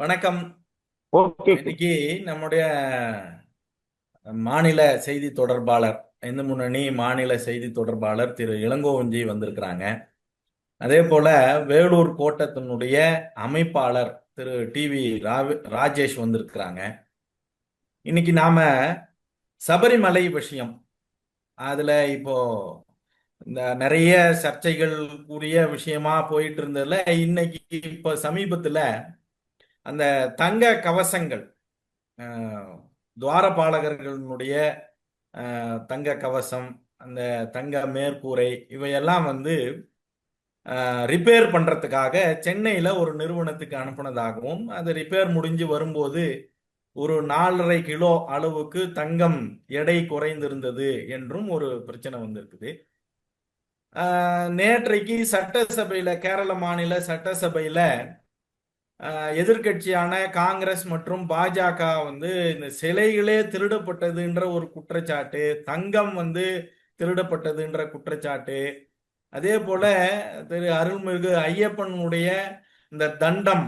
வணக்கம். இன்னைக்கு நம்முடைய மாநில செய்தி தொடர்பாளர் இந்து முன்னணி மாநில செய்தி தொடர்பாளர் திரு இளங்கோவஞ்சி வந்திருக்கிறாங்க. அதே போல வேலூர் கோட்டத்தினுடைய அமைப்பாளர் திரு டிவி ராஜேஷ் வந்திருக்கிறாங்க. இன்னைக்கு நாம சபரிமலை விஷயம் அதுல இப்போ இந்த நிறைய சர்ச்சைகள் கூடிய விஷயமா போயிட்டு இருந்ததுல இன்னைக்கு இப்போ சமீபத்துல அந்த தங்க கவசங்கள் துவாரபாலகர்களுடைய தங்க கவசம் அந்த தங்க மேற்கூரை இவையெல்லாம் வந்து ரிப்பேர் பண்ணுறதுக்காக சென்னையில் ஒரு நிறுவனத்துக்கு அனுப்புனதாகவும் அது ரிப்பேர் முடிஞ்சு வரும்போது ஒரு நாலரை கிலோ அளவுக்கு தங்கம் எடை குறைந்திருந்தது என்றும் ஒரு பிரச்சனை வந்திருக்குது. நேற்றைக்கு சட்டசபையில் கேரள மாநில சட்டசபையில் எதிர்கட்சியான எதிர்க்கட்சியான காங்கிரஸ் மற்றும் பாஜக வந்து இந்த சிலைகளே திருடப்பட்டதுன்ற ஒரு குற்றச்சாட்டு தங்கம் வந்து திருடப்பட்டதுன்ற குற்றச்சாட்டு. அதே போல திரு அருள்மிகு ஐயப்பனுடைய இந்த தண்டம்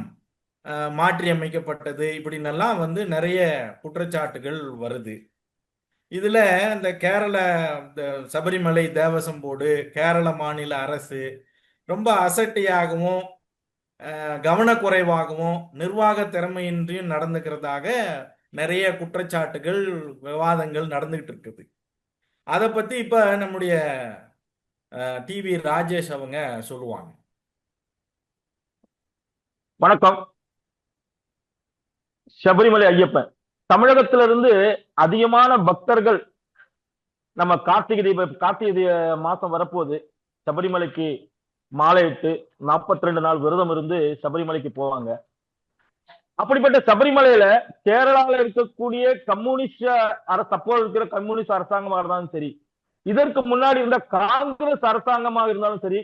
மாற்றியமைக்கப்பட்டது மாற்றி அமைக்கப்பட்டது இப்படின்னெல்லாம் வந்து நிறைய குற்றச்சாட்டுகள் வருது. இதுல இந்த கேரள இந்த சபரிமலை தேவசம் போர்டு கேரள மாநில அரசு ரொம்ப அசட்டையாகவும் கவனக்குறைவாகவும் நிர்வாக திறமையின்றியும் நடந்துக்கிறதாக நிறைய குற்றச்சாட்டுகள் விவாதங்கள் நடந்துகிட்டு இருக்குது. அதை பற்றி இப்போ நம்முடைய டிவி ராஜேஷ் அவங்க சொல்லுவாங்க. வணக்கம். சபரிமலை ஐயப்பன். தமிழகத்திலிருந்து அதிகமான பக்தர்கள் நம்ம கார்த்திகை தீப கார்த்திகை மாசம் வரப்போகுது. சபரிமலைக்கு மாலையிட்டு நாற்பத்தி ரெண்டு நாள் விரதம் இருந்து சபரிமலைக்கு போவாங்க. அப்படிப்பட்ட சபரிமலையில கேரளாவில் இருக்கக்கூடிய கம்யூனிஸ்ட் அரசு அப்போ இருக்கிற கம்யூனிஸ்ட் அரசாங்கமா இருந்தாலும் சரி இதற்கு முன்னாடி இருந்த காங்கிரஸ் அரசாங்கமாக இருந்தாலும் சரி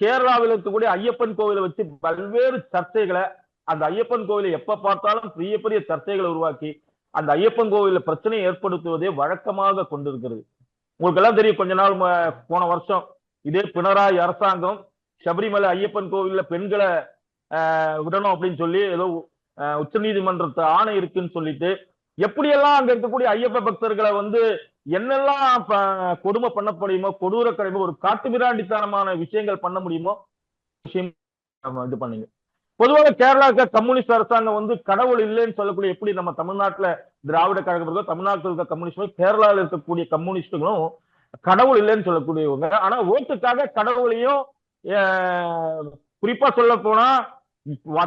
கேரளாவில் இருக்கக்கூடிய ஐயப்பன் கோவிலை வச்சு பல்வேறு சர்ச்சைகளை அந்த ஐயப்பன் கோவிலை எப்ப பார்த்தாலும் பெரிய பெரிய சர்ச்சைகளை உருவாக்கி அந்த ஐயப்பன் கோவிலில் பிரச்சனையை ஏற்படுத்துவதே வழக்கமாக கொண்டிருக்கிறது. உங்களுக்கு எல்லாம் தெரியும் கொஞ்ச நாள் போன வருஷம் இதே பினராயி அரசாங்கம் சபரிமலை ஐயப்பன் கோவில்ல பெண்களை ஆஹ், விடணும் அப்படின்னு சொல்லி ஏதோ உச்ச நீதிமன்றத்து ஆணை இருக்குன்னு சொல்லிட்டு எப்படியெல்லாம் அங்க இருக்கக்கூடிய ஐயப்ப பக்தர்களை வந்து என்னெல்லாம் கொடுமை பண்ண முடியுமோ கொடூர கடைமோ ஒரு காட்டுமிராண்டித்தனமான விஷயங்கள் பண்ண முடியுமோ விஷயம் இது பண்ணீங்க. பொதுவாக கேரளாக்க கம்யூனிஸ்ட் அரசாங்கம் வந்து கடவுள் இல்லைன்னு சொல்லக்கூடிய எப்படி நம்ம தமிழ்நாட்டுல திராவிட கழகம் இருக்கோ தமிழ்நாட்டில் இருக்க கம்யூனிஸ்டும் கேரளாவில் இருக்கக்கூடிய கம்யூனிஸ்டுகளும் கடவுள் இல்லைன்னு சொல்லக்கூடியவங்க. ஆனா ஓட்டுக்காக கடவுளையும் குறிப்பா சொல்ல போனா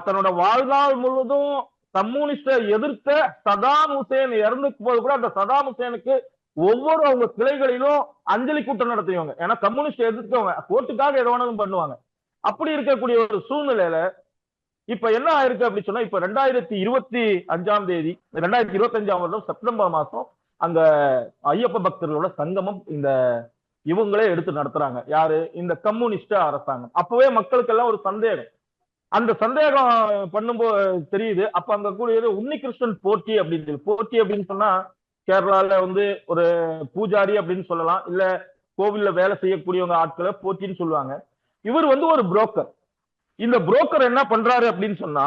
தன்னோட வாழ்நாள் முழுவதும் கம்யூனிஸ்ட எதிர்த்த சதாம் ஹுசேன் இறந்து போது கூட அந்த சதாம் ஹுசேனுக்கு ஒவ்வொரு அவங்க கிளைகளிலும் அஞ்சலி கூட்டம் நடத்துவாங்க ஏன்னா கம்யூனிஸ்ட் எதிர்த்தவங்க. ஓட்டுக்காக ஏதோ வேணாலும் பண்ணுவாங்க. அப்படி இருக்கக்கூடிய ஒரு சூழ்நிலையில இப்ப என்ன ஆயிருக்கு அப்படின்னு சொன்னா இப்ப ரெண்டாயிரத்தி இருபத்தி அஞ்சாம் தேதி ரெண்டாயிரத்தி இருபத்தி அஞ்சாம் வருடம் செப்டம்பர் மாசம் அங்க ஐயப்ப பக்தர்களோட சங்கமம் இந்த இவங்களே எடுத்து நடத்துறாங்க. யாரு? இந்த கம்யூனிஸ்ட் அரசாங்கம். அப்பவே மக்களுக்கு எல்லாம் ஒரு சந்தேகம். அந்த சந்தேகம் பண்ணும்போது தெரியுது. அப்ப அங்க கூடியது உன்னிகிருஷ்ணன் போட்டி அப்படின்னு போட்டி அப்படின்னு சொன்னா கேரளால வந்து ஒரு பூஜாரி அப்படின்னு சொல்லலாம். இல்ல கோவில்ல வேலை செய்யக்கூடியவங்க ஆட்களை போட்டின்னு சொல்லுவாங்க. இவர் வந்து ஒரு புரோக்கர் இந்த புரோக்கர் என்ன பண்றாரு அப்படின்னு சொன்னா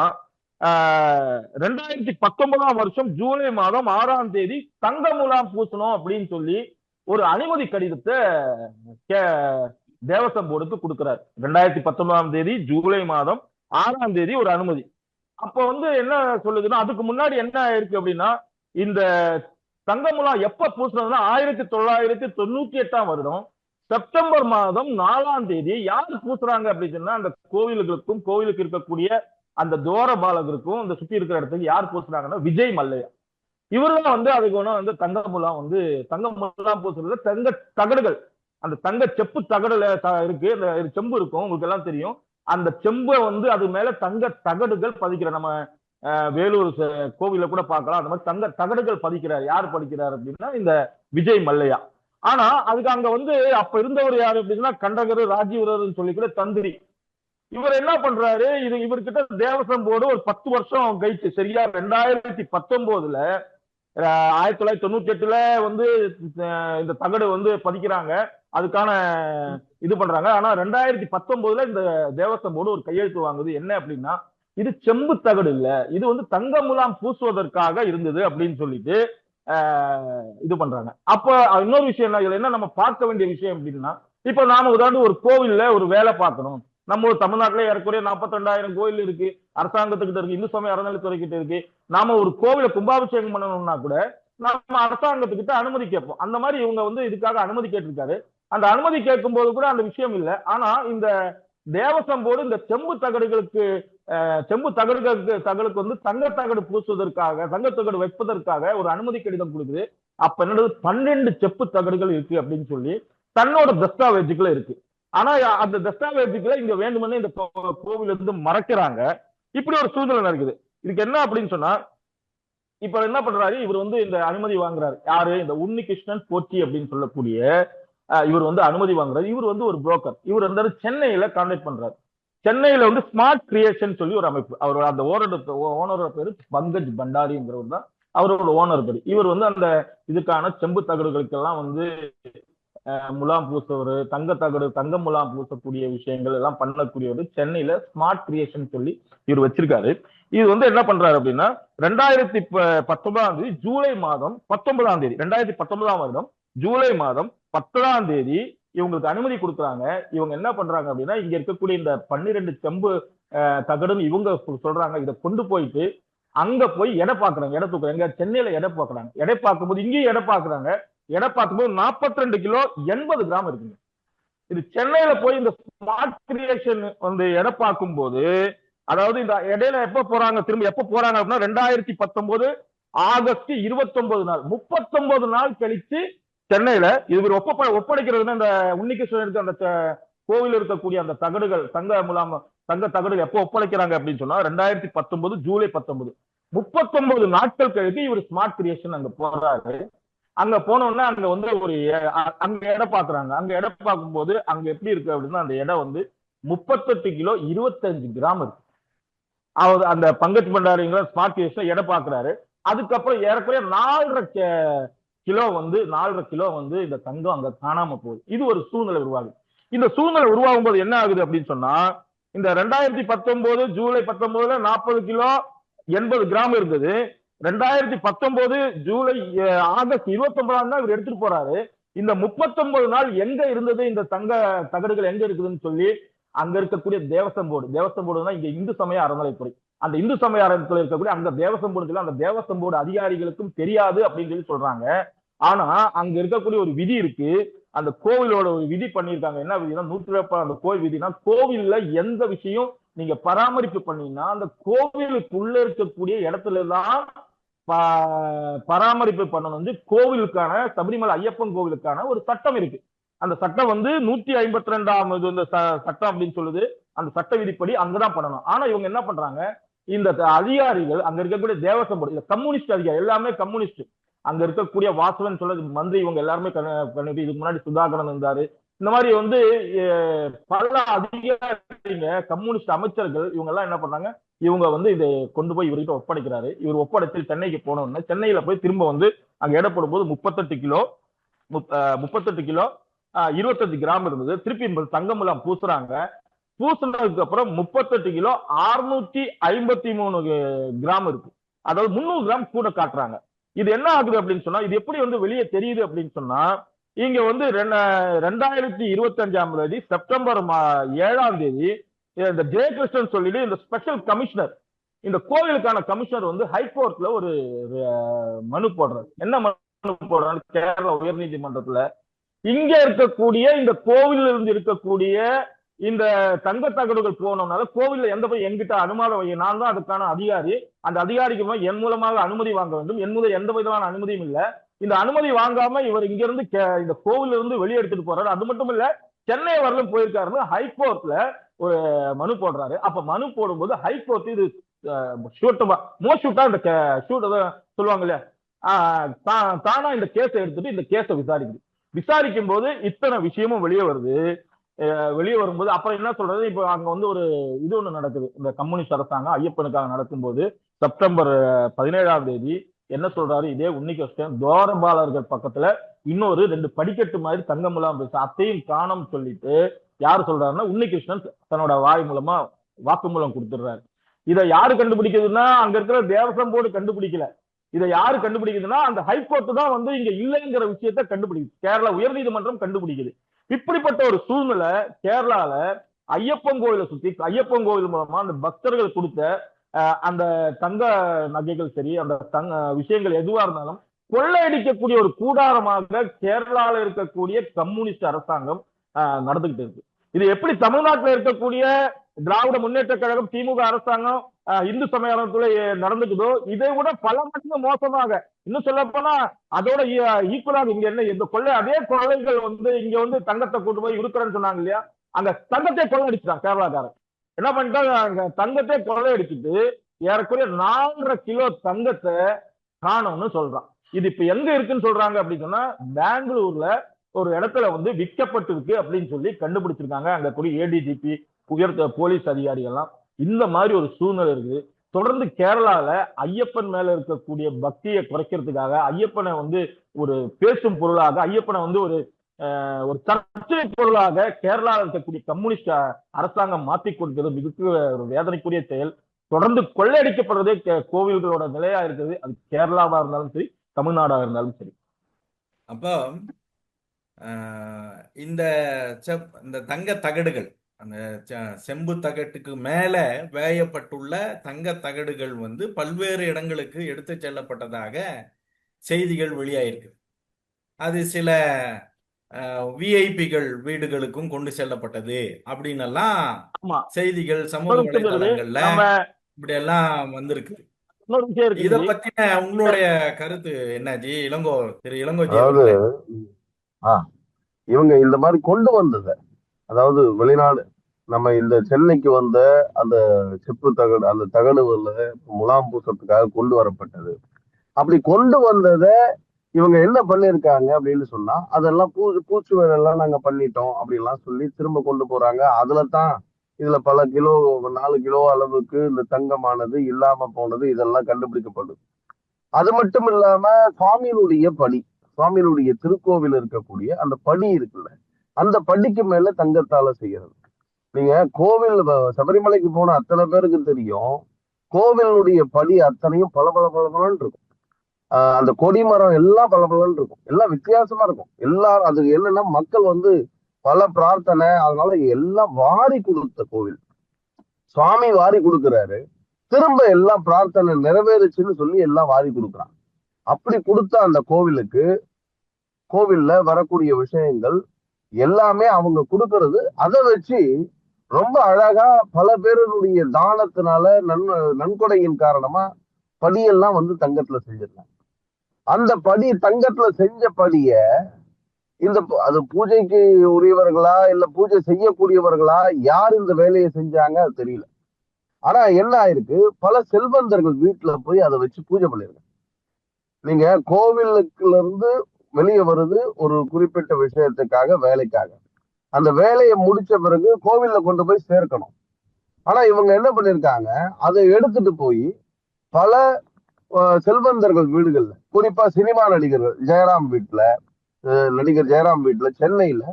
ரெண்டாயிரத்தி பத்தொன்பதாம் வருஷம் ஜூலை மாதம் ஆறாம் தேதி தங்க முலாம் பூசணும் அப்படின்னு சொல்லி ஒரு அனுமதி கடிதத்தை கே- தேவசம் போர்டுக்கு கொடுக்கிறார். ரெண்டாயிரத்தி பத்தொன்பதாம் தேதி ஜூலை மாதம் ஆறாம் தேதி ஒரு அனுமதி. அப்ப வந்து என்ன சொல்லுதுன்னா அதுக்கு முன்னாடி என்ன இருக்கு அப்படின்னா இந்த தங்கமுலாம் எப்ப பூசினதுன்னா ஆயிரத்தி தொள்ளாயிரத்தி தொண்ணூத்தி எட்டாம் வருடம் செப்டம்பர் மாதம் நாலாம் தேதி யார் பூசுறாங்க அப்படின்னு சொன்னா அந்த கோவில்களுக்கும் கோவிலுக்கு இருக்கக்கூடிய அந்த தோர பாலகருக்கும் இந்த சுத்தி இருக்கிற இடத்துக்கு யார் பூசுறாங்கன்னா விஜய் மல்லையா. இவர்தான் வந்து அதுக்கு ஒன்றும் வந்து தங்கமுலாம் வந்து தங்கமுலாம் பூசுறது தங்க தகடுகள். அந்த தங்க செப்பு தகடுல த- இருக்கு. அந்த செம்பு இருக்கும். உங்களுக்கு எல்லாம் தெரியும். அந்த செம்பை வந்து அது மேல தங்க தகடுகள் பதிக்கிற நம்ம அஹ், வேலூர் ச- கோவில்ல கூட பார்க்கலாம். அந்த மாதிரி தங்க தகடுகள் பதிக்கிறார். யார் படிக்கிறார் அப்படின்னா இந்த விஜய் மல்லையா. ஆனா அதுக்கு அங்க வந்து அப்ப இருந்தவர் யாரு அப்படின்னா கண்டகர் ராஜீவரர்னு சொல்லி கூட தந்திரி. இவர் என்ன பண்றாரு? இது இவர்கிட்ட தேவசம் போர்டு ஒரு பத்து வருஷம் கழிச்சு. சரியா? ரெண்டாயிரத்தி பத்தொன்பதுல ஆயிரத்தி தொள்ளாயிரத்தி தொண்ணூத்தி எட்டுல வந்து இந்த தகடு வந்து பதிக்கிறாங்க. அதுக்கான இது பண்றாங்க. ஆனா ரெண்டாயிரத்தி பத்தொன்பதுல இந்த தேவஸ்தம் போர்டு ஒரு கையெழுத்து வாங்குது. என்ன அப்படின்னா இது செம்பு தகடு இல்ல. இது வந்து தங்க முலாம் பூசுவதற்காக இருந்தது அப்படின்னு சொல்லிட்டு இது பண்றாங்க. அப்ப இன்னொரு விஷயம் என்ன? இதுல என்ன நம்ம பார்க்க வேண்டிய விஷயம் அப்படின்னா இப்ப நாம உதாரணம் ஒரு கோவில்ல ஒரு வேலை பார்க்கணும். நம்ம ஒரு ஏறக்குறைய நாற்பத்தி ரெண்டாயிரம் கோயில் இருக்கு அரசாங்கத்துக்கிட்ட இருக்கு இந்து சமய அறநிலைத்துறை கிட்ட இருக்கு. நாம ஒரு கோவில கும்பாபிஷேகம் பண்ணணும்னா கூட நம்ம அரசாங்கத்துக்கிட்ட அனுமதி கேட்போம். அந்த மாதிரி இவங்க வந்து இதுக்காக அனுமதி கேட்டிருக்காரு. அந்த அனுமதி கேட்கும் போது கூட அந்த விஷயம் இல்லை. ஆனா இந்த தேவசம் போர்டு இந்த செம்பு தகடுகளுக்கு செம்பு தகடுகளுக்கு தகடுக்கு வந்து தங்க தகடு பூசுவதற்காக தங்க தகடு வைப்பதற்காக ஒரு அனுமதி கடிதம் கொடுக்குது. அப்ப என்னது? பன்னெண்டு செப்பு தகடுகள் இருக்கு அப்படின்னு சொல்லி தன்னோட தஸ்தாவேஜுக்குள்ள இருக்கு. ஆனா அந்த தஸ்தாவேஜுக்குள்ள இங்க வேண்டுமென்னே இந்த கோ- கோவில் இருந்து மறைக்கிறாங்க. இப்படி ஒரு சூழ்நிலை நடக்குது. இதுக்கு என்ன அப்படின்னு சொன்னா இப்ப என்ன பண்றாரு? இவர் வந்து இந்த அனுமதி வாங்குறாரு. யாரு? இந்த உன்னி கிருஷ்ணன் போற்றி அப்படின்னு சொல்லக்கூடிய இவர் வந்து அனுமதி வாங்குறாரு. இவர் வந்து ஒரு புரோக்கர் இவர் வந்து சென்னையில கான்டாக்ட் பண்றாரு. சென்னையில வந்து ஸ்மார்ட் கிரியேஷன் சொல்லி ஒரு அமைப்பு. அவர் அந்த ஓனரோட ஓனரோட பேரு பங்கஜ் பண்டாரிங்கிறவர் தான் அவரோட ஓனர் பேர். இவர் வந்து அந்த இதுக்கான செம்பு தகடுகளுக்கெல்லாம் வந்து முலாம் பூசவர் தங்க தகடு தங்க முலாம் பூசக்கூடிய விஷயங்கள் எல்லாம் பண்ணக்கூடியவர் சென்னையில ஸ்மார்ட் கிரியேஷன் சொல்லி இவர் வச்சிருக்காரு. இது வந்து என்ன பண்றாரு அப்படின்னா ரெண்டாயிரத்தி ப- பத்தொன்பதாம் தேதி ஜூலை மாதம் பத்தொன்பதாம் தேதி ரெண்டாயிரத்தி பத்தொன்பதாம் வருடம் ஜூலை மாதம் பத்தாம் தேதி இவங்களுக்கு அனுமதி கொடுக்குறாங்க. இவங்க என்ன பண்றாங்க அப்படின்னா இங்க இருக்கக்கூடிய இந்த பன்னிரெண்டு செம்பு தகடுன்னு இவங்க சொல்றாங்க. இதை கொண்டு போயிட்டு அங்க போய் எடை பாக்குறாங்க. எடை தூக்குறாங்க. சென்னையில எடை பாக்குறாங்க. எடை பார்க்கும்போது இங்கேயும் எடை பாக்குறாங்க. எடை பார்க்கும்போது 42 கிலோ எண்பது கிராம் இருக்குங்க. இது சென்னையில போய் இந்த ஸ்மார்ட் கிரியேஷன் வந்து எடை பார்க்கும்போது அதாவது இந்த இடையில எப்ப போறாங்க திரும்ப எப்ப போறாங்க அப்படின்னா ரெண்டாயிரத்தி பத்தொன்பது ஆகஸ்ட் 29 நாள் 39 நாள் கழிச்சு சென்னையில இவர் ஒப்ப ஒப்படைக்கிறதுன்னா இந்த உன்னிகிருஷ்ணனுக்கு அந்த கோவில் இருக்கக்கூடிய அந்த தகடுகள் தங்க முலாம் தங்க தகடுகள் எப்போ ஒப்படைக்கிறாங்க அப்படின்னு சொன்னா ரெண்டாயிரத்தி பத்தொன்பது ஜூலை பத்தொன்பது. முப்பத்தொன்பது நாட்கள் கழித்து இவர் ஸ்மார்ட் கிரியேஷன் அங்க போறாரு. அங்க போனோம்னா அங்க வந்து ஒரு அ- அங்க இடம் பாக்குறாங்க. அங்க இடம் பார்க்கும்போது அங்க எப்படி இருக்கு அப்படின்னா அந்த இடம் வந்து முப்பத்தெட்டு கிலோ இருபத்தஞ்சு கிராம் இருக்கு. அவர் அந்த பங்கஜ் பண்டாரிங்கிற ஸ்மார்ட் கேஸ்ல எடை பாக்குறாரு. அதுக்கப்புறம் ஏறக்குறைய நாலரை கிலோ வந்து நாலரை கிலோ வந்து இந்த தங்கம் அங்க காணாம போகுது. இது ஒரு சூழ்நிலை உருவாகுது. இந்த சூழ்நிலை உருவாகும் போது என்ன ஆகுது அப்படின்னு சொன்னா இந்த ரெண்டாயிரத்தி பத்தொன்பது ஜூலை பத்தொன்பதுல நாற்பது கிலோ எண்பது கிராம் இருந்தது. ரெண்டாயிரத்தி பத்தொன்பது ஜூலை ஆகஸ்ட் இருபத்தி ஒன்பதாம் தான் இவர் எடுத்துட்டு போறாரு. இந்த முப்பத்தொன்பது நாள் எங்க இருந்தது? இந்த தங்க தகடுகள் எங்க இருக்குதுன்னு சொல்லி அங்க இருக்கக்கூடிய தேவசம் போர்டு. தேவசம் போர்டுனா இங்க இந்து சமய அறநிலைத்துறை அந்த இந்து சமய அறநிலையத்துல இருக்கக்கூடிய அந்த தேவசம் போர்டு சொல்லி அந்த தேவசம் போர்டு அதிகாரிகளுக்கும் தெரியாது அப்படின்னு சொல்லி சொல்றாங்க. ஆனா அங்க இருக்கக்கூடிய ஒரு விதி இருக்கு. அந்த கோவிலோட ஒரு விதி பண்ணியிருக்காங்க. என்ன விதினா நூற்றி அந்த கோவில் விதினா கோவில்ல எந்த விஷயம் நீங்க பராமரிப்பு பண்ணீங்கன்னா அந்த கோவிலுக்குள்ள இருக்கக்கூடிய இடத்துல தான் ப- பராமரிப்பு பண்ணணும். வந்து கோவிலுக்கான சபரிமலை ஐயப்பன் கோவிலுக்கான ஒரு சட்டம் இருக்கு. அந்த சட்டம் வந்து நூத்தி ஐம்பத்தி ரெண்டாம் இது இந்த ச- சட்டம் அப்படின்னு சொல்லுது. அந்த சட்ட விதிப்படி அங்கதான் பண்ணணும். ஆனா இவங்க என்ன பண்றாங்க? இந்த அதிகாரிகள் அங்க இருக்கக்கூடிய தேவசம் போர்டு இந்த கம்யூனிஸ்ட் அதிகாரி எல்லாமே கம்யூனிஸ்ட். அங்க இருக்கக்கூடிய வாசவன் சொல்றது மந்திரி இவங்க எல்லாருமே இதுக்கு முன்னாடி சுதாகரன் இருந்தாரு. இந்த மாதிரி வந்து பல அதிகாரிங்க கம்யூனிஸ்ட் அமைச்சர்கள் இவங்க எல்லாம் என்ன பண்ணாங்க இவங்க வந்து இதை கொண்டு போய் இவர்கிட்ட ஒப்படைக்கிறாரு. இவர் ஒப்படைத்து சென்னைக்கு போனோம்னா சென்னையில போய் திரும்ப வந்து அங்க எடை போது முப்பத்தெட்டு கிலோ முப்ப- முப்பத்தெட்டு கிலோ இருபத்தஞ்சு கிராம் இருந்தது. திருப்பி தங்கம் எல்லாம் பூசுறாங்க. பூசுனதுக்கு அப்புறம் முப்பத்தெட்டு கிலோ அறுநூத்தி ஐம்பத்தி மூணு கிராம் இருக்கு. அதாவது முந்நூறு கிராம் கூட காட்டுறாங்க. இது என்ன ஆகுது அப்படின்னு சொன்னா இது எப்படி வந்து வெளியே தெரியுது அப்படின்னு சொன்னா இங்க வந்து ரெண்ட- ரெண்டாயிரத்தி இருபத்தி அஞ்சாம் தேதி செப்டம்பர் மா- ஏழாம் தேதி இந்த ஜெயகிருஷ்ணன் சொல்லிட்டு இந்த ஸ்பெஷல் கமிஷனர் இந்த கோவிலுக்கான கமிஷனர் வந்து ஹைகோர்ட்ல ஒரு மனு போடுறாரு. என்ன மனு போடுறாரு கேரள உயர்நீதிமன்றத்துல இங்க இருக்கக்கூடிய இந்த கோவிலில் இருந்து இருக்கக்கூடிய இந்த தங்க தகடுகள் போனோம்னால கோவில்ல எந்த போய் என்கிட்ட அனுமதி நான் தான் அதுக்கான அதிகாரி. அந்த அதிகாரிக்கு என் மூலமாக அனுமதி வாங்க வேண்டும். என் மூலம் எந்த விதமான அனுமதியும் இல்லை. இந்த அனுமதி வாங்காம இவர் இங்க இருந்து கே- இந்த கோவில் இருந்து வெளியே எடுத்துட்டு போறாரு. அது மட்டும் இல்ல சென்னை வரலும் போயிருக்காருன்னு ஹைகோர்ட்ல ஒரு மனு போடுறாரு. அப்ப மனு போடும்போது ஹைகோர்ட் இது ஷூட்டமா மோஷூட்டா இந்த ஷூட் சொல்லுவாங்க இல்லையா தா- தானா இந்த கேஸை எடுத்துட்டு இந்த கேஸை விசாரிக்குது. விசாரிக்கும் போது இத்தனை விஷயமும் வெளியே வருது. வெளியே வரும்போது அப்புறம் என்ன சொல்றது? இப்போ அங்க வந்து ஒரு இது ஒண்ணு நடக்குது. இந்த கம்யூனிஸ்ட் அரசாங்கம் ஐயப்பனுக்காக நடக்கும்போது செப்டம்பர் பதினேழாம் தேதி என்ன சொல்றாரு? இதே உன்னிகிருஷ்ணன் துவாரபாலர்கள் பக்கத்துல இன்னொரு ரெண்டு படிக்கட்டு மாதிரி தங்கமுலாம் பேச அத்தையும் காணம் சொல்லிட்டு யார் சொல்றாருன்னா உன்னிகிருஷ்ணன் தன்னோட வாய் மூலமா வாக்குமூலம் கொடுத்துடுறாரு. இதை யாரு கண்டுபிடிக்குதுன்னா அங்க இருக்கிற தேவசம் போர்டு கண்டுபிடிக்கல. இதை யாரு கண்டுபிடிக்குதுன்னா அந்த ஹைகோர்ட் தான் வந்து இங்க இல்லைங்கிற விஷயத்த கண்டுபிடிக்குது. கேரளா உயர்நீதிமன்றம் கண்டுபிடிக்குது. இப்படிப்பட்ட ஒரு சூழ்நிலை கேரளால ஐயப்பன் கோயிலை சுத்தி ஐயப்பன் கோயில் மூலமா அந்த பக்தர்கள் கொடுத்த அந்த தங்க நகைகள் சரி அந்த தங்க விஷயங்கள் எதுவா இருந்தாலும் கொள்ளையடிக்கக்கூடிய ஒரு கூடாரமாக கேரளால இருக்கக்கூடிய கம்யூனிஸ்ட் அரசாங்கம் நடந்துகிட்டு இருக்கு. இது எப்படி தமிழ்நாட்டில் இருக்கக்கூடிய திராவிட முன்னேற்ற கழகம் திமுக அரசாங்கம் அஹ், இந்து சமயத்துல நடந்துக்குதோ இதை விட பல மடங்கு மோசமாக. இன்னும் சொல்ல போனா அதோட ஈக்குவலாக இங்க என்ன இந்த கொள்ளை அதே கொள்ளைகள் வந்து இங்க வந்து தங்கத்தை கொண்டு போய் இருக்கிறேன்னு சொன்னாங்க இல்லையா? அந்த தங்கத்தை கொள்ளையடிச்சிட்டான் கேரளாக்காரன். என்ன பண்ணிட்டாங்க? தங்கத்தை கொள்ளையடிச்சிட்டு ஏறக்குறைய நாலரை கிலோ தங்கத்தை காணும்னு சொல்றான். இது இப்ப எங்க இருக்குன்னு சொல்றாங்க அப்படின்னு சொன்னா பெங்களூர்ல ஒரு இடத்துல வந்து விற்கப்பட்டிருக்கு அப்படின்னு சொல்லி கண்டுபிடிச்சிருக்காங்க. அங்க கூடிய ஏடிஜிபி உயர்த்த போலீஸ் அதிகாரிகள்லாம். இந்த மாதிரி ஒரு சூழ்நிலை இருக்குது. தொடர்ந்து கேரளால ஐயப்பன் மேல இருக்கக்கூடிய பக்தியை குறைக்கிறதுக்காக ஐயப்பனை வந்து ஒரு பேசும் பொருளாக ஐயப்பனை வந்து ஒரு ஒரு சர்ச்சை பொருளாக கேரளாவில் இருக்கக்கூடிய கம்யூனிஸ்ட் அரசாங்கம் மாத்தி கொடுக்கிறது மிக ஒரு வேதனைக்குரிய செயல். தொடர்ந்து கொள்ளையடிக்கப்படுறதே கோவில்களோட நிலையா இருக்குது அது கேரளாவா இருந்தாலும் சரி தமிழ்நாடா இருந்தாலும் சரி. அப்போ இந்த செப் இந்த தங்க தகடுகள் அந்த செ- செம்பு தகட்டுக்கு மேலே வேயப்பட்டுள்ள தங்க தகடுகள் வந்து பல்வேறு இடங்களுக்கு எடுத்துச் செல்லப்பட்டதாக செய்திகள் வெளியாயிருக்கு. அது சில விஐபிகள் வீடுகளுக்கும் கொண்டு செல்லப்பட்டது. அப்படின்னு எல்லாம் செய்திகள் சமூக. வலைதளங்கள்ல இப்படி எல்லாம் வந்திருக்கு. இத. பத்தின உங்களுடைய கருத்து என்ன ஜி? இளங்கோ திரு ஆ இவங்க இந்த மாதிரி கொண்டு வந்தத அதாவது வெளிநாடு நம்ம இந்த சென்னைக்கு வந்த அந்த செப்பு தகடு அந்த தகடுல முலாம் பூசத்துக்காக கொண்டு வரப்பட்டது. அப்படி கொண்டு வந்தத இவங்க என்ன பண்ணிருக்காங்க அப்படின்னு சொன்னா அதெல்லாம் பூ பூச்சி வேலையெல்லாம் நாங்க பண்ணிட்டோம் அப்படின்லாம் சொல்லி திரும்ப கொண்டு போறாங்க. அதுல தான் இதுல பல கிலோ நாலு கிலோ அளவுக்கு இந்த தங்கமானது இல்லாம போனது இதெல்லாம் கண்டுபிடிக்கப்படுது. அது மட்டும் இல்லாம சுவாமியினுடைய படி சுவாமியினுடைய திருக்கோவில் இருக்கக்கூடிய அந்த படி இருக்குல்ல அந்த படிக்கு மேல தங்கத்தால செய்யறது. நீங்க கோவில் சபரிமலைக்கு போன அத்தனை பேருக்கு தெரியும். கோவிலுடைய படி அத்தனையும் பல பல பல பலன்னு இருக்கும். ஆஹ் அந்த கொடிமரம் எல்லாம் பல பலன் இருக்கும். எல்லாம் வித்தியாசமா இருக்கும். எல்லாரும் அது என்னன்னா மக்கள் வந்து பல பிரார்த்தனை அதனால எல்லாம் வாரி கொடுத்த கோவில். சுவாமி வாரி கொடுக்குறாரு. திரும்ப எல்லாம் பிரார்த்தனை நிறைவேறுச்சுன்னு சொல்லி எல்லாம் வாரி கொடுக்குறான் அப்படி கொடுத்த அந்த கோவிலுக்கு கோவில்ல வரக்கூடிய விஷயங்கள் எல்லாமே அவங்க கொடுக்கறது. அதை வச்சு ரொம்ப அழகா பல பேருடைய தானத்தினால நன் நன்கொடையின் காரணமா படியெல்லாம் வந்து தங்கத்துல செஞ்சிருந்தாங்க. அந்த படி தங்கத்துல செஞ்ச படிய இந்த அது பூஜைக்கு உரியவர்களா இல்ல பூஜை செய்யக்கூடியவர்களா யார் இந்த வேலையை செஞ்சாங்க அது தெரியல. ஆனா என்ன ஆயிருக்கு? பல செல்வந்தர்கள் வீட்டுல போய் அதை வச்சு பூஜை பண்ணிருக்காங்க. நீங்க கோவிலுக்குல இருந்து வெளியே வருது ஒரு குறிப்பிட்ட விஷயத்துக்காக வேலைக்காக. அந்த வேலையை முடிச்ச பிறகு கோவில்ல கொண்டு போய் சேர்க்கணும். ஆனா இவங்க என்ன பண்ணிருக்காங்க? அதை எடுத்துட்டு போய் பல செல்வந்தர்கள் வீடுகள்ல. குறிப்பா சினிமா நடிகர்கள் ஜெயராம் வீட்டுல நடிகர் ஜெயராம் வீட்டுல சென்னையில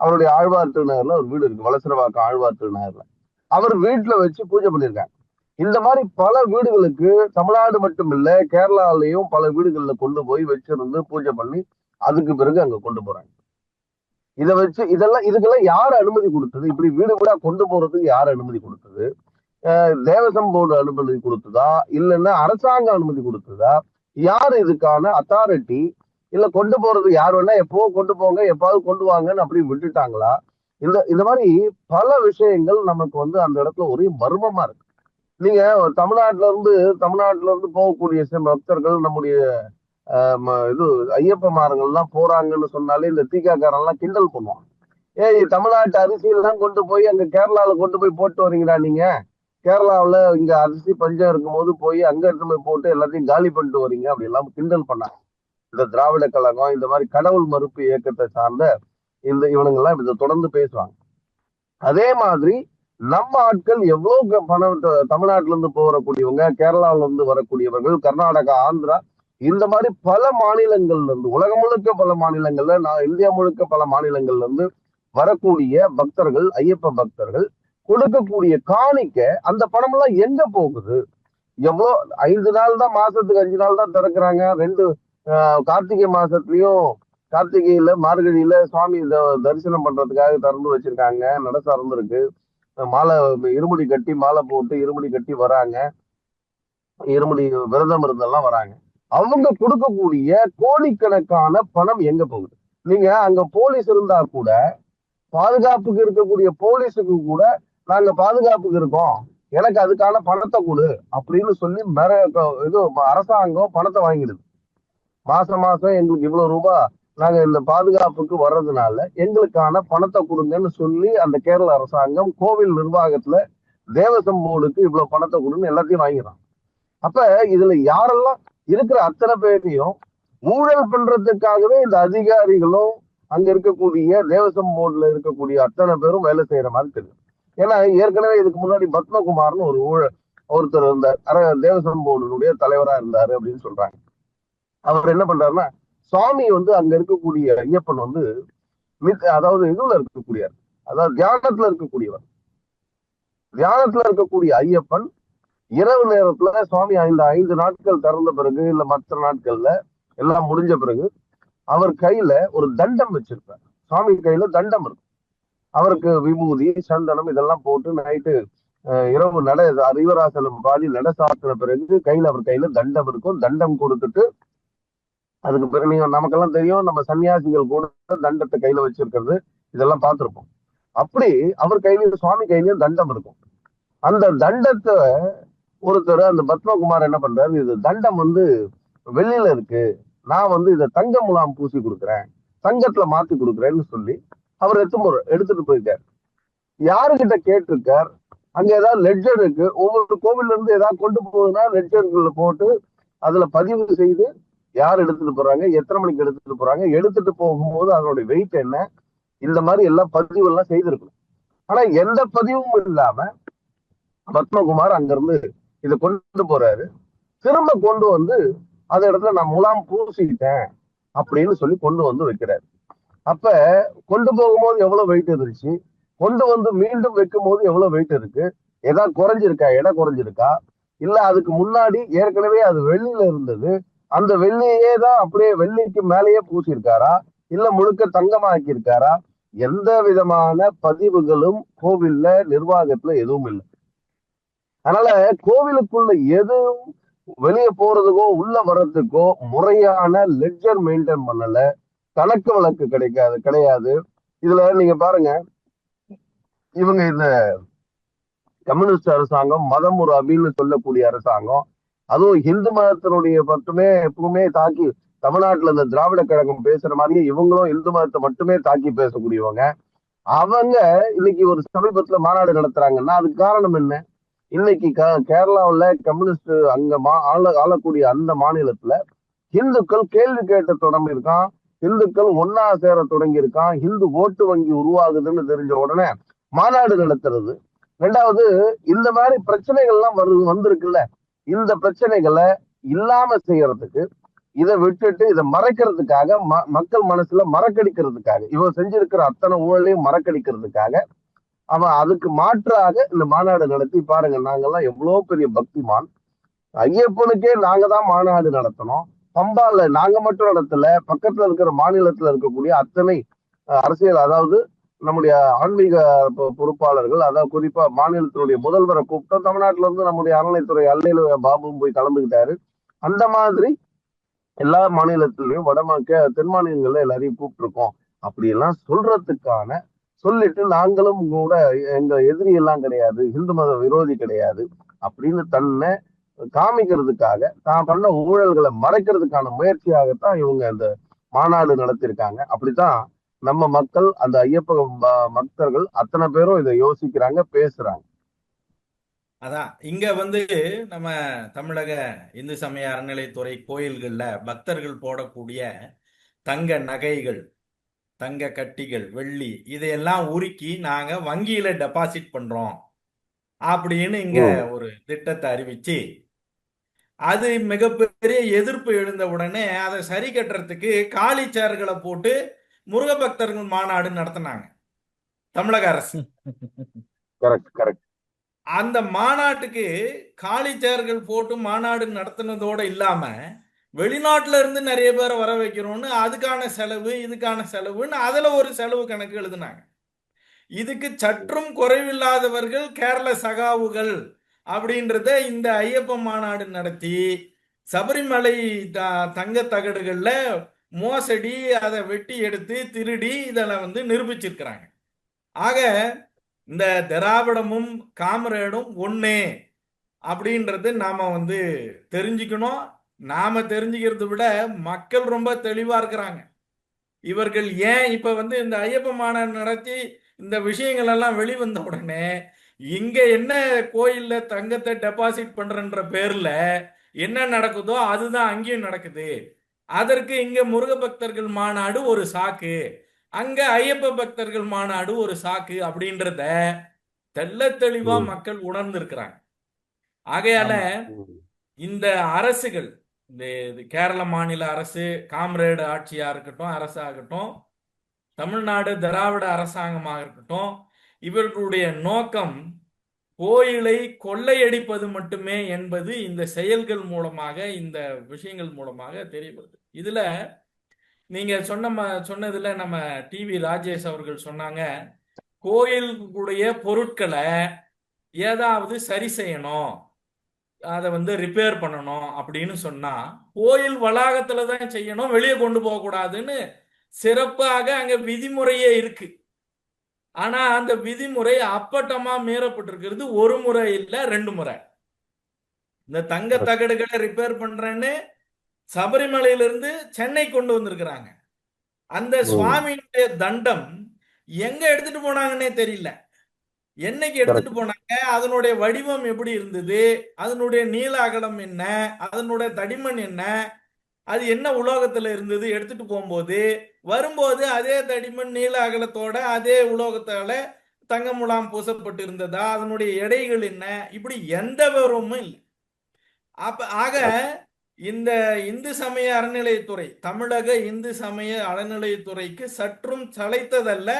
அவருடைய ஆழ்வார் திருநகர்ல ஒரு வீடு இருக்கு வளசரவாக்கம் ஆழ்வார் திருநகர்ல. அவர் வீட்டுல வச்சு பூஜை பண்ணியிருக்காங்க. இந்த மாதிரி பல வீடுகளுக்கு தமிழ்நாடு மட்டும் இல்ல கேரளாலையும் பல வீடுகள்ல கொண்டு போய் வச்சிருந்து பூஜை பண்ணி அதுக்கு பிறகு அங்க கொண்டு போறாங்க. இதை வச்சு இதெல்லாம் இதுக்கெல்லாம் யார் அனுமதி கொடுத்தது? இப்படி வீடு வீடா கொண்டு போறதுக்கு யார் அனுமதி கொடுத்தது? தேவசம் போர்டு அனுமதி கொடுத்ததா? இல்லைன்னா அரசாங்கம் அனுமதி கொடுத்ததா? யார் இதுக்கான அத்தாரிட்டி இல்ல கொண்டு போறது யார் வேணா எப்போ கொண்டு போங்க எப்பாவது கொண்டு வாங்கன்னு அப்படி விட்டுட்டாங்களா? இந்த இந்த மாதிரி பல விஷயங்கள் நமக்கு வந்து அந்த இடத்துல ஒரே மர்மமா இருக்கு. நீங்க தமிழ்நாட்டுல இருந்து தமிழ்நாட்டுல இருந்து போகக்கூடிய சில பக்தர்கள் நம்முடைய ம- இது ஐயப்ப மாரங்கள்லாம் போறாங்கன்னு சொன்னாலே இந்த தீக்காக்காரெல்லாம் கிண்டல் பண்ணுவாங்க. ஏய் தமிழ்நாட்டு அரிசியில் தான் கொண்டு போய் அங்க கேரளால கொண்டு போய் போட்டு வரீங்களா நீங்க? கேரளாவில் இங்க அரிசி பஞ்சம் இருக்கும்போது போய் அங்க எடுத்து போய் போட்டு எல்லாத்தையும் காலி பண்ணிட்டு வரீங்க. அப்படி எல்லாம் கிண்டல் பண்ணாங்க. இந்த திராவிட கழகம் இந்த மாதிரி கடவுள் மறுப்பு இயக்கத்தை சார்ந்த இந்த இவனுங்க எல்லாம் இதை தொடர்ந்து பேசுவாங்க. அதே மாதிரி நம்ம ஆட்கள் எவ்வளவு க- பணம் தமிழ்நாட்டில தமிழ்நாட்டுல இருந்து போகக்கூடியவங்க கேரளாவுல இருந்து வரக்கூடியவர்கள் கர்நாடகா ஆந்திரா இந்த மாதிரி பல மாநிலங்கள்ல இருந்து உலகம் முழுக்க பல மாநிலங்கள்ல நான் இந்தியா முழுக்க பல மாநிலங்கள்ல இருந்து வரக்கூடிய பக்தர்கள் ஐயப்ப பக்தர்கள் கொடுக்கக்கூடிய காணிக்க அந்த பணம் எல்லாம் எங்க போகுது? எவ்வளோ ஐந்து நாள் தான் மாசத்துக்கு அஞ்சு நாள் தான் திறக்கிறாங்க. ரெண்டு கார்த்திகை மாசத்துலயும் கார்த்திகையில மார்கழியில சுவாமி த- தரிசனம் பண்றதுக்காக திறந்து வச்சிருக்காங்க. நட திறந்துருக்கு மாலை இருமுடி கட்டி மாலை போட்டு இருமுடி கட்டி வராங்க. இருமுடி விரதம் இருந்தெல்லாம் வராங்க. அவங்க கொடுக்கக்கூடிய கோடிக்கணக்கான பணம் எங்க போகுது? நீங்க அங்க போலீஸ் இருந்தா கூட பாதுகாப்புக்கு இருக்கக்கூடிய போலீஸுக்கு கூட நாங்க பாதுகாப்புக்கு இருக்கோம். எனக்கு அதுக்கான பணத்தை கொடு அப்படின்னு சொல்லி மர இது அரசாங்கம் பணத்தை வாங்கிடுது. மாசம் மாசம் எங்களுக்கு இவ்வளவு ரூபாய் நாங்க இந்த பாதுகாப்புக்கு வர்றதுனால எங்களுக்கான பணத்தை கொடுங்கன்னு சொல்லி அந்த கேரள அரசாங்கம் கோவில் நிர்வாகத்துல தேவசம் போர்டுக்கு இவ்வளவு பணத்தை கொடுன்னு எல்லாத்தையும் வாங்கிடுறான் அப்ப இதுல யாரெல்லாம் இருக்கிற அத்தனை பேரையும் ஊழல் பண்றதுக்காகவே இந்த அதிகாரிகளும் அங்க இருக்கக்கூடிய தேவசம் போர்டுல இருக்கக்கூடிய அத்தனை பேரும் வேலை செய்யற மாதிரி தெரியும் ஏன்னா ஏற்கனவே இதுக்கு முன்னாடி பத்மகுமார்னு ஒரு ஊழல் ஒருத்தர் இருந்தார். அர- தேவசம் போர்டுடைய தலைவரா இருந்தாரு அப்படின்னு சொல்றாங்க. அவர் என்ன பண்றாருன்னா சுவாமி வந்து அங்க இருக்கக்கூடிய ஐயப்பன் வந்து மித் அதாவது இதுல இருக்கக்கூடியவர். அதாவது தியானத்துல இருக்கக்கூடியவர். தியானத்துல இருக்கக்கூடிய ஐயப்பன் இரவு நேரத்துல சுவாமி ஐந்து ஐந்து நாட்கள் திறந்த பிறகு இல்ல மற்ற நாட்கள்ல எல்லாம் முடிஞ்ச பிறகு அவர் கையில ஒரு தண்டம் வச்சிருப்பார். சுவாமி கையில தண்டம் இருக்கும். அவருக்கு விபூதி சந்தனம் இதெல்லாம் போட்டு நைட்டு இரவு நட அறிவராசனம் பாடி நட சாத்தின பிறகு கையில அவர் கையில தண்டம் இருக்கும். தண்டம் கொடுத்துட்டு அதுக்கு பிறகு நீங்க நமக்கெல்லாம் தெரியும் நம்ம சன்னியாசிகள் கூட தண்டத்தை கையில வச்சிருக்கிறது. இதெல்லாம் பார்த்திருப்போம். அப்படி அவர் கையிலயும் சுவாமி கையிலயும் தண்டம் இருக்கும். அந்த தண்டத்தை ஒருத்தர் அந்த பத்மகுமார் என்ன பண்றாரு? இது தண்டம் வந்து வெளியில இருக்கு. நான் வந்து இதை தங்க முலாம் பூசி கொடுக்குறேன். தங்கத்துல மாத்தி கொடுக்குறேன்னு சொல்லி அவர் எடுத்து எடுத்துட்டு போயிருக்காரு. யாருகிட்ட கேட்டிருக்கார்? அங்க ஏதாவது லெட்ஜர் இருக்கு. ஒவ்வொரு கோவில்ல இருந்து ஏதாவது கொண்டு போகுதுன்னா லெட்ஜர்களை போட்டு அதுல பதிவு செய்து யார் எடுத்துட்டு போறாங்க எத்தனை மணிக்கு எடுத்துட்டு போறாங்க எடுத்துட்டு போகும்போது அதனுடைய வெயிட் என்ன? இந்த மாதிரி எல்லாம் பதிவு எல்லாம் செய்திருக்கணும். ஆனா எந்த பதிவும் இல்லாம பத்மகுமார் அங்கிருந்து இதை கொண்டு போறாரு. திரும்ப கொண்டு வந்து அந்த இடத்துல நான் முலாம் பூசிட்டேன் அப்படின்னு சொல்லி கொண்டு வந்து வைக்கிறாரு. அப்ப கொண்டு போகும்போது எவ்வளவு வெயிட் இருந்துச்சு? கொண்டு வந்து மீண்டும் வைக்கும் போது எவ்வளவு வெயிட் இருக்கு? ஏதாவது குறைஞ்சிருக்கா? இடம் குறைஞ்சிருக்கா? இல்ல அதுக்கு முன்னாடி ஏற்கனவே அது வெள்ளியில இருந்தது. அந்த வெள்ளியே தான் அப்படியே வெள்ளிக்கு மேலேயே பூசியிருக்காரா? இல்ல முழுக்க தங்கமாக்கியிருக்காரா? எந்த விதமான பதிவுகளும் கோவில்ல நிர்வாகத்துல எதுவும் இல்லை. அதனால கோவிலுக்குள்ள எதுவும் வெளியே போறதுக்கோ உள்ள வர்றதுக்கோ முறையான லெட்ஜர் மெயின்டைன் பண்ணல. கணக்கு வழக்கு கிடைக்காது கிடையாது. இதுல நீங்க பாருங்க. இவங்க இந்த கம்யூனிஸ்ட் அரசாங்கம் மதம் ஒரு அபின்னு சொல்லக்கூடிய அரசாங்கம். அதுவும் இந்து மதத்தினுடைய மட்டுமே எப்பவுமே தாக்கி தமிழ்நாட்டுல இந்த திராவிட கழகம் பேசுற மாதிரியே இவங்களும் இந்து மதத்தை மட்டுமே தாக்கி பேசக்கூடியவங்க. அவங்க இன்னைக்கு ஒரு சமீபத்துல மாநாடு நடத்துறாங்கன்னா அதுக்கு காரணம் என்ன? இன்னைக்கு க கேரளாவில் கம்யூனிஸ்ட் அங்க மா ஆள ஆளக்கூடிய அந்த மாநிலத்துல இந்துக்கள் கேள்வி கேட்ட தொடங்கி இருக்கான் இந்துக்கள் ஒன்னா சேர தொடங்கி இருக்கான் இந்து ஓட்டு வங்கி உருவாகுதுன்னு தெரிஞ்ச உடனே மாநாடு நடத்துறது. ரெண்டாவது இந்த மாதிரி பிரச்சனைகள்லாம் வருது வந்திருக்குல்ல. இந்த பிரச்சனைகளை இல்லாம செய்யறதுக்கு இதை விட்டுட்டு இதை மறைக்கிறதுக்காக ம மக்கள் மனசுல மறக்கடிக்கிறதுக்காக இவன் செஞ்சிருக்கிற அத்தனை ஊழலையும் மறக்கடிக்கிறதுக்காக அவன் அதுக்கு மாற்றாக இந்த மாநாடு நடத்தி பாருங்க. நாங்கெல்லாம் எவ்வளவு பெரிய பக்திமான். ஐயப்பனுக்கே நாங்க தான் மாநாடு நடத்தணும். பம்பால நாங்க மட்டும் இடத்துல பக்கத்துல இருக்கிற மாநிலத்துல இருக்கக்கூடிய அத்தனை அரசியல் அதாவது நம்முடைய ஆன்மீக பொ- பொறுப்பாளர்கள் அதாவது குறிப்பா மாநிலத்தினுடைய முதல்வரை கூப்பிட்டோம். தமிழ்நாட்டுல இருந்து நம்முடைய அறநிலைத்துறை அல்லையில பாபுவும் போய் கலந்துக்கிட்டாரு அந்த மாதிரி எல்லா மாநிலத்திலையும் வடமாக்க தென் மாநிலங்கள்ல எல்லாரையும் கூப்பிட்டுருக்கோம். அப்படியெல்லாம் சொல்றதுக்கான சொல்லிட்டு நாங்களும் கூட எங்க எதிரி எல்லாம் கிடையாது இந்து மத விரோதி கிடையாது அப்படின்னு தன்னை காமிக்கிறதுக்காக தான் பண்ண ஊழல்களை மறைக்கிறதுக்கான முயற்சியாகத்தான் இவங்க அந்த மாநாடு நடத்தியிருக்காங்க. அப்படித்தான் நம்ம மக்கள் அந்த ஐயப்ப பக்தர்கள் அத்தனை பேரும் இதை யோசிக்கிறாங்க பேசுறாங்க. அதான் இங்க வந்து நம்ம தமிழக இந்து சமய அறநிலைத்துறை கோயில்கள்ல பக்தர்கள் போடக்கூடிய தங்க நகைகள் தங்க கட்டிகள் வெள்ளி இதையெல்லாம் உருக்கி நாங்க வங்கியில டெபாசிட் பண்றோம். அப்படின்னு இங்க. ஒரு திட்டத்தை அறிவிச்சு அது மிகப்பெரிய எதிர்ப்பு எழுந்த உடனே அதை சரி கட்டுறதுக்கு காலி சேர்களை போட்டு முருக பக்தர்கள் மாநாடு நடத்தினாங்க. தமிழக அரசு. அந்த மாநாட்டுக்கு காலி சேர்கள் போட்டு மாநாடு நடத்துனதோட இல்லாம வெளிநாட்டுல இருந்து நிறைய பேரை வர வைக்கிறோம்னு அதுக்கான செலவு இதுக்கான செலவுன்னு அதுல ஒரு செலவு கணக்கு எழுதுனாங்க. இதுக்கு சற்றும் குறைவில்லாதவர்கள் கேரள சகாவுகள் அப்படின்றத இந்த ஐயப்ப மாநாடு நடத்தி சபரிமலை த- தங்க தகடுகளில் மோசடி அதை வெட்டி எடுத்து திருடி இதில் வந்து நிரூபிச்சிருக்கிறாங்க. ஆக இந்த திராவிடமும் காமரேடும் ஒன்னே அப்படின்றது நாம வந்து தெரிஞ்சுக்கணும். நாம தெரிஞ்சுக்கிறத விட மக்கள் ரொம்ப தெளிவா இருக்கிறாங்க. இவர்கள் ஏன் இப்ப வந்து இந்த ஐயப்ப மாநாடு நடத்தி இந்த விஷயங்கள் எல்லாம் வெளிவந்த உடனே இங்க என்ன கோயில்ல தங்கத்தை டெபாசிட் பண்றன்ற பேர்ல என்ன நடக்குதோ அதுதான் அங்கேயும் நடக்குது அதற்கு இங்க முருக பக்தர்கள் மாநாடு ஒரு சாக்கு அங்க ஐயப்ப பக்தர்கள் மாநாடு ஒரு சாக்கு அப்படின்றத தெள்ள தெளிவா. மக்கள் உணர்ந்திருக்கிறாங்க ஆகையால. இந்த அரசுகள் இந்த இது கேரள மாநில அரசு காம்ரேடு ஆட்சியா இருக்கட்டும் அரசாகட்டும் தமிழ்நாடு திராவிட அரசாங்கமாக இருக்கட்டும் இவர்களுடைய நோக்கம் கோயிலை கொள்ளையடிப்பது மட்டுமே என்பது இந்த செயல்கள் மூலமாக இந்த விஷயங்கள் மூலமாக தெரியப்படுது. இதுல நீங்க சொன்ன ம- சொன்னதுல நம்ம டிவி ராஜேஷ் அவர்கள் சொன்னாங்க கோயிலுடைய பொருட்களை ஏதாவது சரி செய்யணும் அதை வந்து ரிப்பேர் பண்ணணும் அப்படின்னு சொன்னா கோயில் வளாகத்துல தான் செய்யணும் வெளியே கொண்டு போக கூடாதுன்னு சிறப்பாக அங்க விதிமுறையே இருக்கு. ஆனா அந்த விதிமுறை அப்பட்டமா மீறப்பட்டிருக்கிறது ஒரு முறை இல்ல ரெண்டு முறை. இந்த தங்க தகடுகளை ரிப்பேர் பண்றேன்னு சபரிமலையிலிருந்து சென்னை கொண்டு வந்திருக்கிறாங்க. அந்த. சுவாமியுடைய தண்டம் எங்க எடுத்துட்டு போனாங்கன்னே தெரியல. என்னைக்கு எடுத்துட்டு போனாங்க? அதனுடைய வடிவம் எப்படி இருந்தது? அதனுடைய நீள அகலம் என்ன? அதனுடைய தடிமன் என்ன? அது என்ன உலோகத்துல இருந்தது எடுத்துட்டு போகும்போது வரும்போது அதே தடிமன் நீள அகலத்தோட அதே உலோகத்தால தங்க முலாம் பூசப்பட்டு இருந்ததா அதனுடைய எடைகள் என்ன? இப்படி எந்த விவரமும் இல்லை. அப்ப ஆக இந்த இந்து சமய அறநிலையத்துறை தமிழக இந்து சமய அறநிலையத்துறைக்கு சற்றும் சளைத்ததல்ல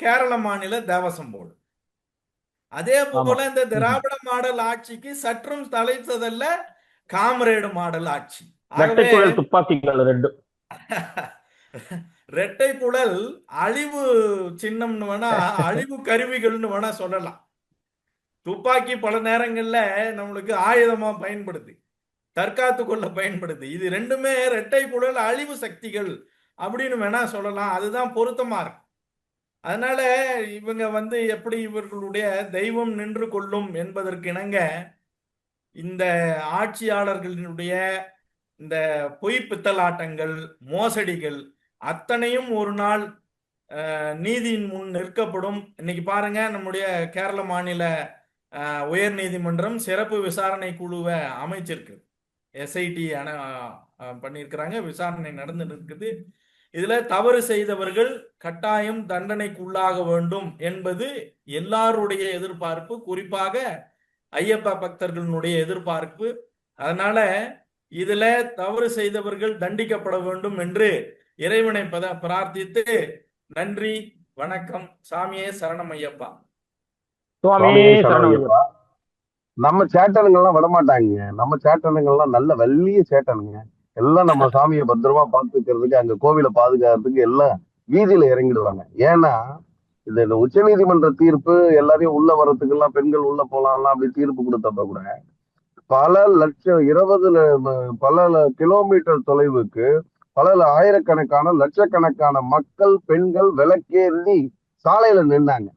கேரள மாநில தேவசம் போர்டு. அதே போல இந்த திராவிட மாடல் ஆட்சிக்கு சற்றும் தலைத்ததல்ல காமரேடு மாடல் ஆட்சி. குழல் துப்பாக்கிகள் ரெண்டு ரெட்டை குழல் அழிவு சின்னம்னு வேணா அழிவு கருவிகள்னு வேணா சொல்லலாம். துப்பாக்கி பல நேரங்கள்ல நம்மளுக்கு ஆயுதமா பயன்படுது. தற்காத்து கொள்ள பயன்படுது. இது ரெண்டுமே ரெட்டை குழல் அழிவு சக்திகள் அப்படின்னு வேணா சொல்லலாம். அதுதான் பொருத்தமா இருக்கும். அதனால இவங்க வந்து எப்படி இவர்களுடைய தெய்வம் நின்று கொள்ளும் என்பதற்கு இணங்க இந்த ஆட்சியாளர்களினுடைய இந்த பொய் பித்தலாட்டங்கள் மோசடிகள் அத்தனையும் ஒரு நாள் நீதியின் முன் நிற்கப்படும். இன்னைக்கு பாருங்க நம்முடைய கேரள மாநில உயர் நீதிமன்றம் சிறப்பு விசாரணை குழுவை அமைச்சிருக்கு. எஸ்ஐடி அன பண்ணியிருக்கிறாங்க. விசாரணை நடந்து இருக்குது இதுல தவறு செய்தவர்கள் கட்டாயம் தண்டனைக்கு உள்ளாக வேண்டும் என்பது எல்லாருடைய எதிர்பார்ப்பு. குறிப்பாக ஐயப்ப பக்தர்களுடைய எதிர்பார்ப்பு. அதனால இதுல தவறு செய்தவர்கள் தண்டிக்கப்பட வேண்டும் என்று இறைவனை பத பிரார்த்தித்து நன்றி வணக்கம். சாமியே சரணம் ஐயப்பா சுவாமி சுவாமியே சரணம் சரணம் ஐயப்பா. நம்ம சேட்டனுங்கெல்லாம் விடமாட்டாங்க நம்ம சேட்டனுங்கெல்லாம் நல்ல வெள்ளிய சேட்டனுங்க எல்லாம் நம்ம சாமியை பத்திரமா பாத்துக்கிறதுக்கு அங்க கோவிலை பாதுகாக்கிறதுக்கு எல்லாம் வீதியில இறங்கிடுவாங்க. ஏன்னா இந்த இந்த உச்சநீதிமன்ற தீர்ப்பு எல்லாரையும் உள்ள வர்றதுக்கு எல்லாம் பெண்கள் உள்ள போலாம்லாம் அப்படி தீர்ப்பு கொடுத்தப்ப கூட பல லட்சம் இருபது பல கிலோமீட்டர் தொலைவுக்கு பல ஆயிரக்கணக்கான லட்சக்கணக்கான மக்கள் பெண்கள் விளக்கேறி சாலையில நின்னாங்க.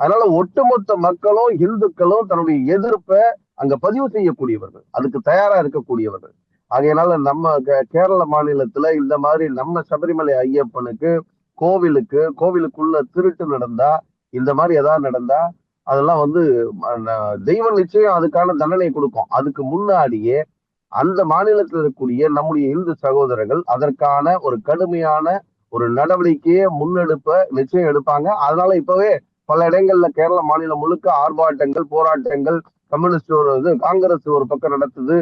அதனால ஒட்டுமொத்த மக்களும் இந்துக்களும் தன்னுடைய எதிர்ப்பை அங்க பதிவு செய்யக்கூடியவர்கள். அதுக்கு தயாரா இருக்கக்கூடியவர்கள். ஆகையினால நம்ம கேரள மாநிலத்துல இந்த மாதிரி நம்ம சபரிமலை ஐயப்பனுக்கு கோவிலுக்கு கோவிலுக்குள்ள திருட்டு நடந்தா இந்த மாதிரி ஏதாவது நடந்தா அதெல்லாம் வந்து தெய்வம் நிச்சயம் அதுக்கான தண்டனை கொடுக்கும். அதுக்கு முன்னாடியே அந்த மாநிலத்தில் இருக்கக்கூடிய நம்முடைய இந்து சகோதரர்கள் அதற்கான ஒரு கடுமையான ஒரு நடவடிக்கையை முன்னெடுப்ப நிச்சயம் எடுப்பாங்க. அதனால இப்பவே பல இடங்கள்ல கேரள மாநிலம் முழுக்க ஆர்ப்பாட்டங்கள் போராட்டங்கள் கம்யூனிஸ்ட் ஒரு இது காங்கிரஸ் ஒரு பக்கம் நடத்துது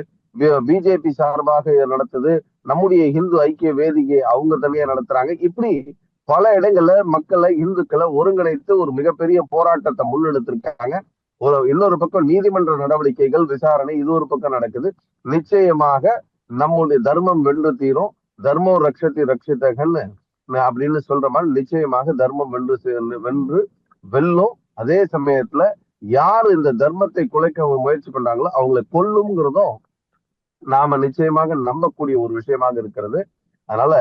பிஜேபி சார்பாக நடத்துது நம்முடைய இந்து ஐக்கிய வேதிகை அவங்க தனியா நடத்துறாங்க. இப்படி பல இடங்கள்ல மக்களை இந்துக்களை ஒருங்கிணைத்து ஒரு மிகப்பெரிய போராட்டத்தை முன்னெடுத்திருக்காங்க. ஒரு இன்னொரு பக்கம் நீதிமன்ற நடவடிக்கைகள் விசாரணை இது ஒரு பக்கம் நடக்குது. நிச்சயமாக நம்முடைய தர்மம் வென்று தீரும். தர்மம் ரக்ஷத்தை ரட்சித்தகன்னு அப்படின்னு சொல்ற மாதிரி நிச்சயமாக தர்மம் வென்று வென்று வெல்லும். அதே சமயத்துல யார் இந்த தர்மத்தை குலைக்க முயற்சி பண்றாங்களோ அவங்களை கொல்லுங்கிறதும் நாம நிச்சயமாக நம்பக்கூடிய ஒரு விஷயமாக இருக்கிறது. அதனால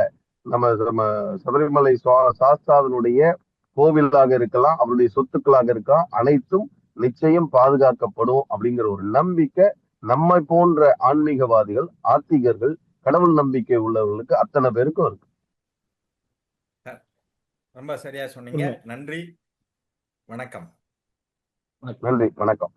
நம்ம நம்ம சபரிமலை சாஸ்தாவினுடைய கோவிலாக இருக்கலாம் அவருடைய சொத்துக்களாக இருக்கலாம் அனைத்தும் நிச்சயம் பாதுகாக்கப்படும் அப்படிங்கிற ஒரு நம்பிக்கை நம்மை போன்ற ஆன்மீகவாதிகள் ஆத்திகர்கள் கடவுள் நம்பிக்கை உள்ளவர்களுக்கு அத்தனை பேருக்கும் இருக்கு. ரொம்ப சரியா சொன்னீங்க. நன்றி. வணக்கம். நன்றி. வணக்கம்.